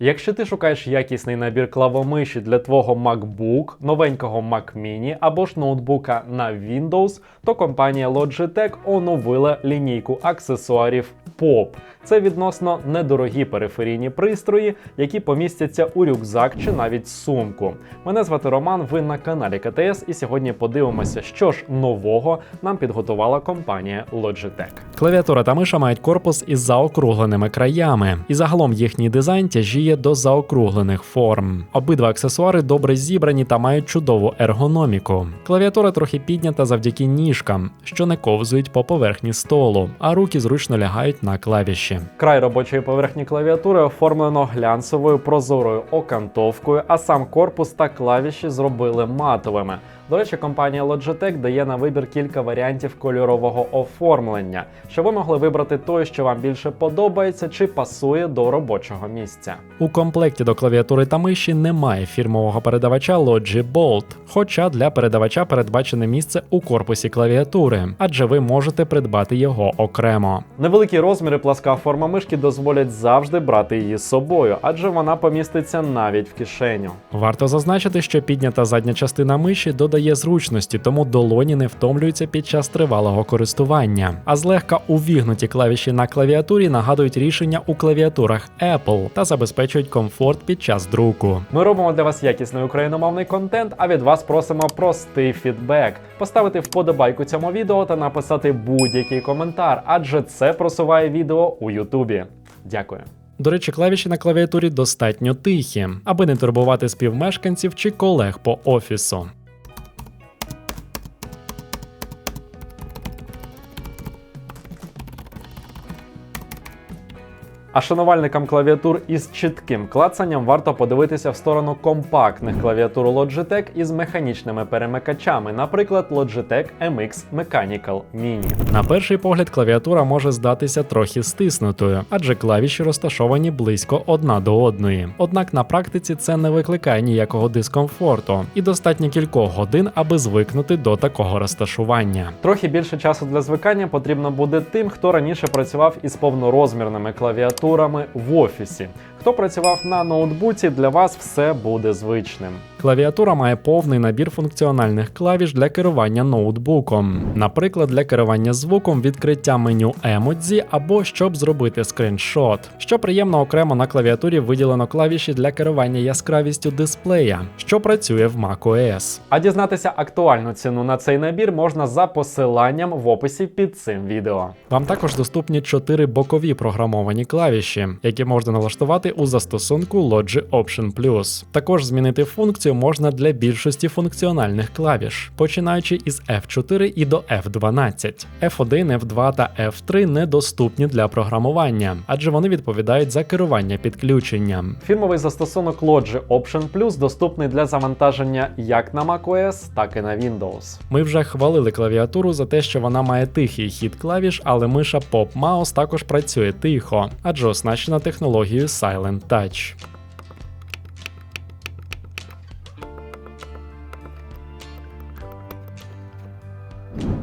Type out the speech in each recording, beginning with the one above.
Якщо ти шукаєш якісний набір клавомиші для твого MacBook, новенького Mac Mini або ж ноутбука на Windows, то компанія Logitech оновила лінійку аксесуарів POP. Це відносно недорогі периферійні пристрої, які помістяться у рюкзак чи навіть сумку. Мене звати Роман. Ви на каналі КТС, і сьогодні подивимося, що ж нового нам підготувала компанія Logitech. Клавіатура та миша мають корпус із заокругленими краями, і загалом їхній дизайн тяжіє до заокруглених форм. Обидва аксесуари добре зібрані та мають чудову ергономіку. Клавіатура трохи піднята завдяки ніжкам, що не ковзують по поверхні столу, а руки зручно лягають на клавіші. Край робочої поверхні клавіатури оформлено глянцевою прозорою окантовкою, а сам корпус та клавіші зробили матовими. До речі, компанія Logitech дає на вибір кілька варіантів кольорового оформлення, щоб ви могли вибрати той, що вам більше подобається чи пасує до робочого місця. У комплекті до клавіатури та миші немає фірмового передавача Logi Bolt, хоча для передавача передбачене місце у корпусі клавіатури, адже ви можете придбати його окремо. Невеликі розміри пласка форма мишки дозволять завжди брати її з собою, адже вона поміститься навіть в кишеню. Варто зазначити, що піднята задня частина миші додає зручності, тому долоні не втомлюються під час тривалого користування. А злегка увігнуті клавіші на клавіатурі нагадують рішення у клавіатурах Apple та забезпечують комфорт під час друку. Ми робимо для вас якісний україномовний контент, а від вас просимо простий фідбек, поставити вподобайку цьому відео та написати будь-який коментар, адже це просуває відео у Ютубі. Дякую. До речі, клавіші на клавіатурі достатньо тихі, аби не турбувати співмешканців чи колег по офісу. А шанувальникам клавіатур із чітким клацанням варто подивитися в сторону компактних клавіатур Logitech із механічними перемикачами, наприклад, Logitech MX Mechanical Mini. На перший погляд клавіатура може здатися трохи стиснутою, адже клавіші розташовані близько одна до одної. Однак на практиці це не викликає ніякого дискомфорту, і достатньо кількох годин, аби звикнути до такого розташування. Трохи більше часу для звикання потрібно буде тим, хто раніше працював із повнорозмірними клавіатурами в офісі. Хто працював на ноутбуці, для вас все буде звичним. Клавіатура має повний набір функціональних клавіш для керування ноутбуком, наприклад, для керування звуком, відкриття меню емодзі або щоб зробити скріншот. Що приємно, окремо на клавіатурі виділено клавіші для керування яскравістю дисплея, що працює в macOS. А дізнатися актуальну ціну на цей набір можна за посиланням в описі під цим відео. Вам також доступні чотири бокові програмовані клавіші, які можна налаштувати у застосунку Logi Option Plus. Також змінити функцію можна для більшості функціональних клавіш, починаючи із F4 і до F12. F1, F2 та F3 недоступні для програмування, адже вони відповідають за керування підключенням. Фірмовий застосунок Logi Option Plus доступний для завантаження як на macOS, так і на Windows. Ми вже хвалили клавіатуру за те, що вона має тихий хід клавіш, але миша Pop Mouse також працює тихо, адже оснащена технологією Silent Touch.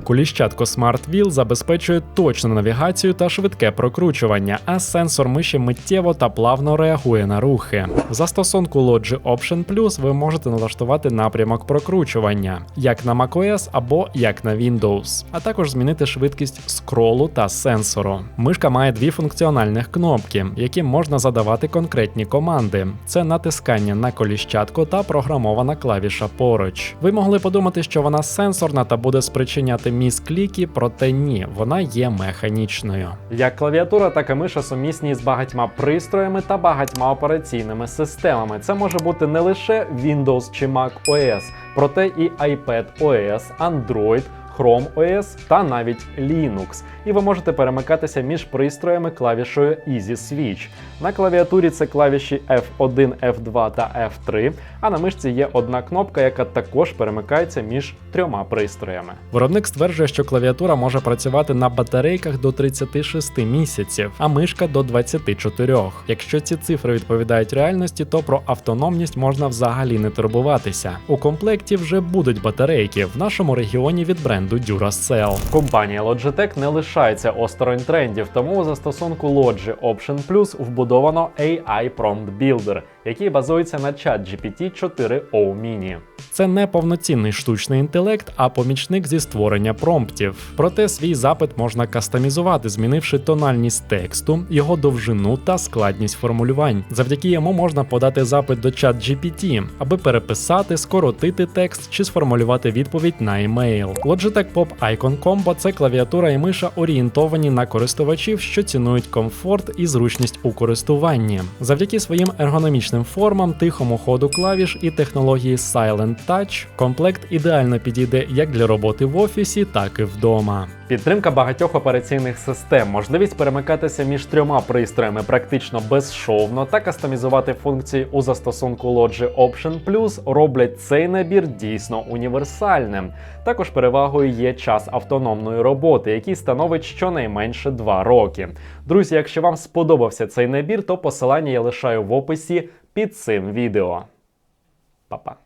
Куліщатко Smart Wheel забезпечує точну навігацію та швидке прокручування, а сенсор миші миттєво та плавно реагує на рухи. В застосунку Logi Option Plus ви можете налаштувати напрямок прокручування, як на macOS або як на Windows, а також змінити швидкість скролу та сенсору. Мишка має дві функціональних кнопки, які можна задавати конкретні команди: це натискання на коліщатко та програмована клавіша поруч. Ви могли подумати, що вона сенсорна та буде спричиняти міс-кліки, проте ні, вона є механічною. Як клавіатура, так і миша сумісні з багатьма пристроями та багатьма операційними системами. Це може бути не лише Windows чи Mac OS, проте і iPad OS, Android. Chrome OS та навіть Linux, і ви можете перемикатися між пристроями клавішою Easy Switch. На клавіатурі це клавіші F1, F2 та F3, а на мишці є одна кнопка, яка також перемикається між трьома пристроями. Виробник стверджує, що клавіатура може працювати на батарейках до 36 місяців, а мишка до 24. Якщо ці цифри відповідають реальності, то про автономність можна взагалі не турбуватися. У комплекті вже будуть батарейки в нашому регіоні від бренду Duracell. Компанія Logitech не лишається осторонь трендів, тому у застосунку Logi Option Plus вбудовано AI Prompt Builder, який базується на ChatGPT 4 O Mini. Це не повноцінний штучний інтелект, а помічник зі створення промптів. Проте свій запит можна кастомізувати, змінивши тональність тексту, його довжину та складність формулювань. Завдяки йому можна подати запит до ChatGPT, аби переписати, скоротити текст чи сформулювати відповідь на емейл. Logitech Pop Icon Combo – це клавіатура і миша орієнтовані на користувачів, що цінують комфорт і зручність у користуванні. Завдяки своїм ергономічним формам, тихому ходу клавіш і технології Silent Touch, комплект ідеально підійде як для роботи в офісі, так і вдома. Підтримка багатьох операційних систем, можливість перемикатися між трьома пристроями практично безшовно та кастомізувати функції у застосунку Logi Option Plus роблять цей набір дійсно універсальним. Також перевагою є час автономної роботи, який становить щонайменше 2 роки. Друзі, якщо вам сподобався цей набір, то посилання я лишаю в описі під цим відео. Па-па.